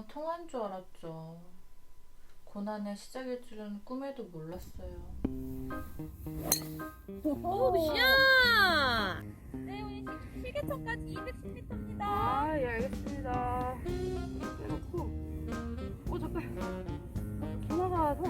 끝나간 줄 알았죠. 고난의 시작일 줄은 꿈에도 몰랐어요. 야! 네, 우리 시- 시계천까지 210m입니다. 아, 예, 알겠습니다. 빼놓고. 어, 잠깐. 전화가 와서.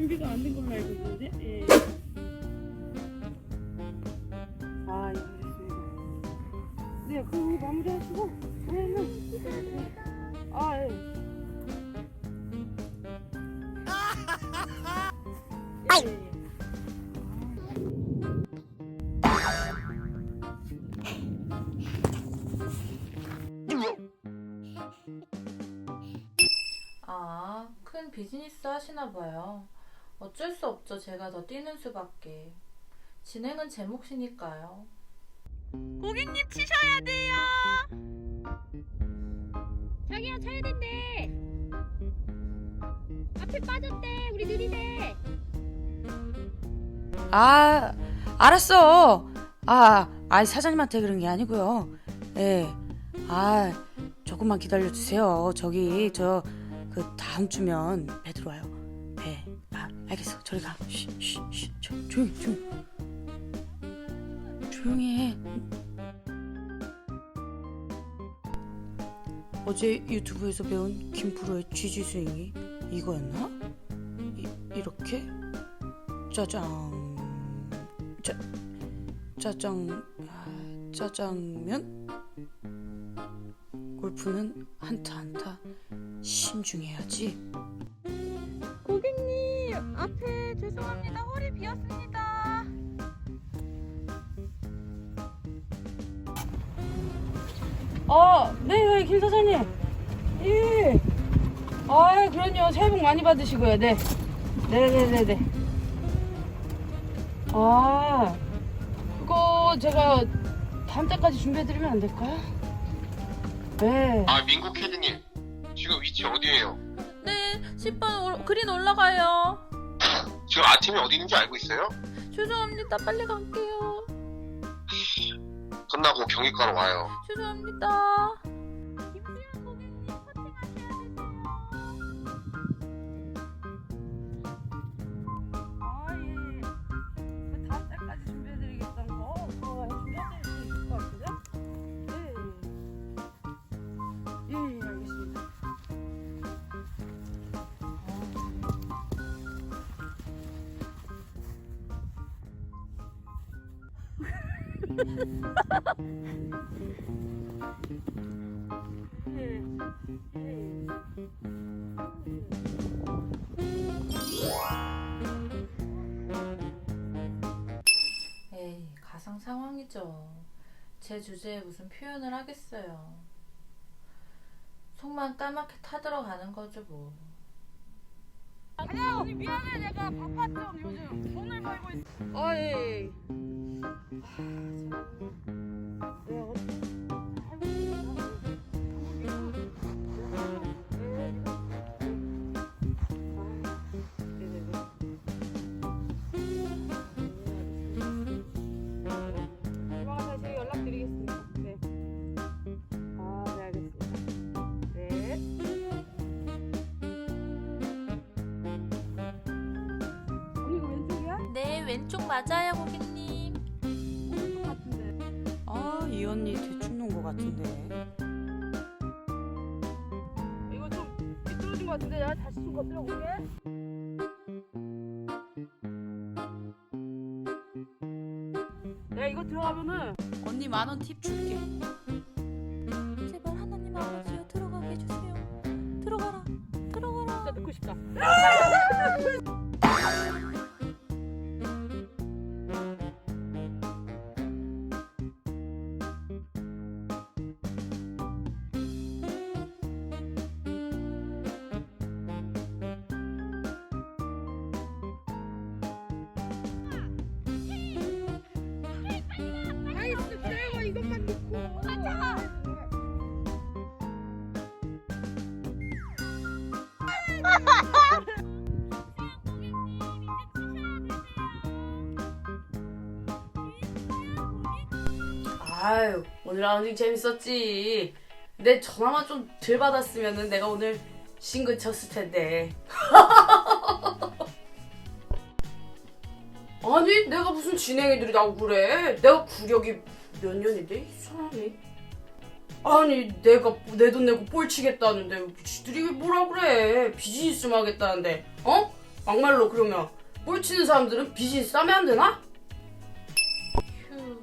준비가 안 된 걸로 알고 있는데, 예. 아, 예, 알겠습니다. 네, 그럼 마무리 하시고, 저희는. 네. 아, 예. 예, 예, 예. 아, 큰 비즈니스 하시나 봐요. 어쩔 수 없죠. 제가 더 뛰는 수밖에. 진행은 제 몫이니까요. 고객님 치셔야 돼요. 자기야 차야 된대. 앞에 빠졌대. 우리 느리대. 아, 알았어. 아, 아, 사장님한테 그런 게 아니고요. 예. 아, 조금만 기다려 주세요. 저기 저 그 다음 주면 배 들어와요. 배. 아, 알겠어. 저리 가. 쉬, 쉬, 쉬. 조, 조용히, 조용히. 조용히 해. 어제 유튜브에서 배운 김프로의 쥐쥐 스윙이 이거였나? 이, 이렇게? 짜장 짜 짜장 아, 짜장면 골프는 한타 한타 신중해야지 앞에 죄송합니다. 허리 비었습니다. 어, 네, 네, 김 사장님. 예. 아, 그럼요. 새해 복 많이 받으시고요. 네. 네, 네, 네, 네. 아, 그거 제가 다음 달까지 준비해드리면 안 될까요? 네. 아 민국 캐디님 지금 위치 어디예요? 네, 10번 그린 올라가요. 지금 아침이 어디 있는지 알고 있어요? 죄송합니다. 빨리 갈게요. 끝나고 경기가로 와요. 죄송합니다. 에이, 가상 상황이죠. 제 주제에 무슨 표현을 하겠어요. 속만 까맣게 타들어가는 거죠, 뭐. 아니야 언니 미안해 내가 좀 요즘 돈을 벌고 있어 예. 아, 참. 네, 왼쪽 맞아요, 고객님. 아 이 언니 대충 놓은 거 같은데 이거 좀 미끄러진 것 같은데 내가 다시 좀 건드려 볼게. 내가 이거 들어가면은 언니 만 원 팁 줄게 제발 하나님 아버지여 들어가게 해주세요. 들어가라, 들어가라. 진짜 듣고 싶다. 아유 오늘 라운딩 재밌었지. 내 전화만 좀 덜 받았으면 내가 오늘 싱글 쳤을 텐데. 아니 내가 무슨 진행이들이 나고 그래? 내가 구력이 몇 년인데 이 사람이? 아니 내가 내 돈 내고 볼 치겠다는데 지들이 왜 뭐라 그래? 비즈니스 좀 하겠다는데 어? 막말로 그러면 볼 치는 사람들은 비즈니스 하면 안 되나? 휴,